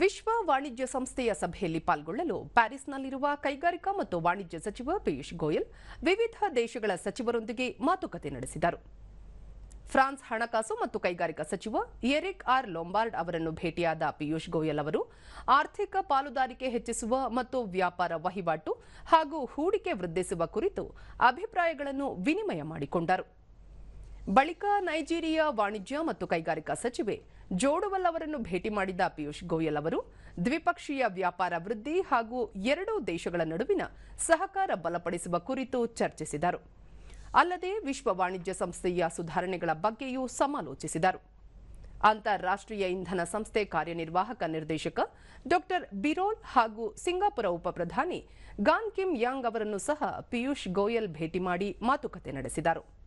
ವಿಶ್ವ ವಾಣಿಜ್ಯ ಸಂಸ್ಥೆಯ ಸಭೆಯಲ್ಲಿ ಪಾಲ್ಗೊಳ್ಳಲು ಪ್ಯಾರಿಸ್ನಲ್ಲಿರುವ ಕೈಗಾರಿಕಾ ಮತ್ತು ವಾಣಿಜ್ಯ ಸಚಿವ ಪಿಯೂಷ್ ಗೋಯಲ್ ವಿವಿಧ ದೇಶಗಳ ಸಚಿವರೊಂದಿಗೆ ಮಾತುಕತೆ ನಡೆಸಿದರು. ಫ್ರಾನ್ಸ್ ಹಣಕಾಸು ಮತ್ತು ಕೈಗಾರಿಕಾ ಸಚಿವ ಎರಿಕ್ ಆರ್ ಲೊಂಬಾರ್ಡ್ ಅವರನ್ನು ಭೇಟಿಯಾದ ಪಿಯೂಷ್ ಗೋಯಲ್ ಅವರು ಆರ್ಥಿಕ ಪಾಲುದಾರಿಕೆ ಹೆಚ್ಚಿಸುವ ಮತ್ತು ವ್ಯಾಪಾರ ವಹಿವಾಟು ಹಾಗೂ ಹೂಡಿಕೆ ವೃದ್ಧಿಸುವ ಕುರಿತು ಅಭಿಪ್ರಾಯಗಳನ್ನು ವಿನಿಮಯ ಮಾಡಿಕೊಂಡರು. ಬಳಿಕ ನೈಜೀರಿಯಾ ವಾಣಿಜ್ಯ ಮತ್ತು ಕೈಗಾರಿಕಾ ಸಚಿವೆ ಜೋಡುವಲ್ ಅವರನ್ನು ಭೇಟಿ ಮಾಡಿದ ಪಿಯೂಷ್ ಗೋಯಲ್ ಅವರು, ದ್ವಿಪಕ್ಷೀಯ ವ್ಯಾಪಾರ ವೃದ್ಧಿ ಹಾಗೂ ಎರಡೂ ದೇಶಗಳ ನಡುವಿನ ಸಹಕಾರ ಬಲಪಡಿಸುವ ಕುರಿತು ಚರ್ಚಿಸಿದರು. ಅಲ್ಲದೆ ವಿಶ್ವ ವಾಣಿಜ್ಯ ಸಂಸ್ಥೆಯ ಸುಧಾರಣೆಗಳ ಬಗ್ಗೆಯೂ ಸಮಾಲೋಚಿಸಿದರು. ಅಂತಾರಾಷ್ಟ್ರೀಯ ಇಂಧನ ಸಂಸ್ಥೆ ಕಾರ್ಯನಿರ್ವಾಹಕ ನಿರ್ದೇಶಕ ಡಾಕ್ಟರ್ ಬಿರೋಲ್ ಹಾಗೂ ಸಿಂಗಾಪುರ ಉಪಪ್ರಧಾನಿ ಗಾನ್ ಕಿಮ್ ಯಾಂಗ್ ಅವರನ್ನು ಸಹ ಪಿಯೂಷ್ ಗೋಯಲ್ ಭೇಟಿ ಮಾಡಿ ಮಾತುಕತೆ ನಡೆಸಿದರು.